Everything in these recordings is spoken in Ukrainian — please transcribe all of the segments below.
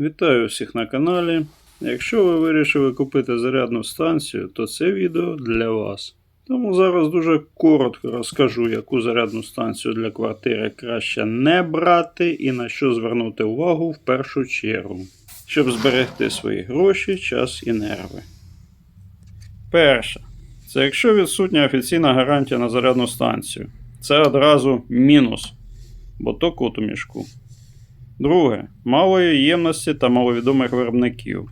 Вітаю всіх на каналі. Якщо ви вирішили купити зарядну станцію, то це відео для вас. Тому зараз дуже коротко розкажу, яку зарядну станцію для квартири краще не брати і на що звернути увагу в першу чергу, щоб зберегти свої гроші, час і нерви. Перше. Це якщо відсутня офіційна гарантія на зарядну станцію. Це одразу мінус, бо то кот у мішку. Друге. Малої ємності та маловідомих виробників.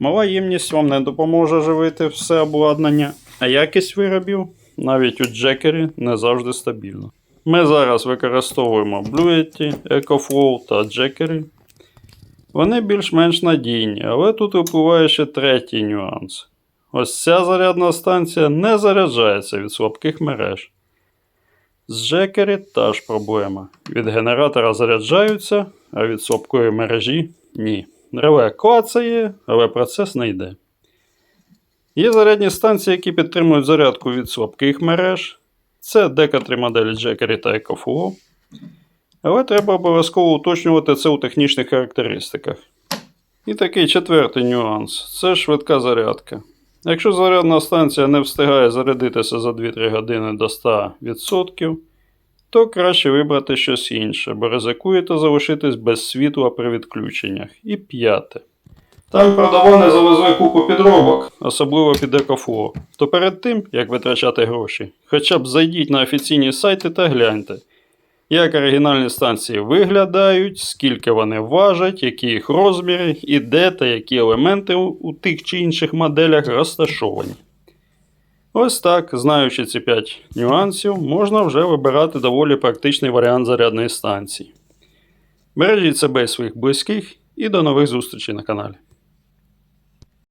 Мала ємність вам не допоможе живити все обладнання, а якість виробів навіть у Джекері не завжди стабільна. Ми зараз використовуємо Bluetooth, EcoFlow та Jackery. Вони більш-менш надійні, але тут випливає ще третій нюанс. Ось ця зарядна станція не заряджається від слабких мереж. З Джекері та ж проблема. Від генератора заряджаються, а від слабкої мережі ні. Реле клацає, але процес не йде. Є зарядні станції, які підтримують зарядку від слабких мереж. Це декотрі моделі Jackery та EcoFlow. Але треба обов'язково уточнювати це у технічних характеристиках. І такий четвертий нюанс це швидка зарядка. Якщо зарядна станція не встигає зарядитися за 2-3 години до 100%, то краще вибрати щось інше, бо ризикуєте залишитись без світла при відключеннях. І п'яте. Там продавали завезли купу підробок, особливо під екофло. То перед тим, як витрачати гроші, хоча б зайдіть на офіційні сайти та гляньте, як оригінальні станції виглядають, скільки вони важать, які їх розміри, і де та які елементи у тих чи інших моделях розташовані. Ось так, знаючи ці 5 нюансів, можна вже вибирати доволі практичний варіант зарядної станції. Бережіть себе і своїх близьких і до нових зустрічей на каналі.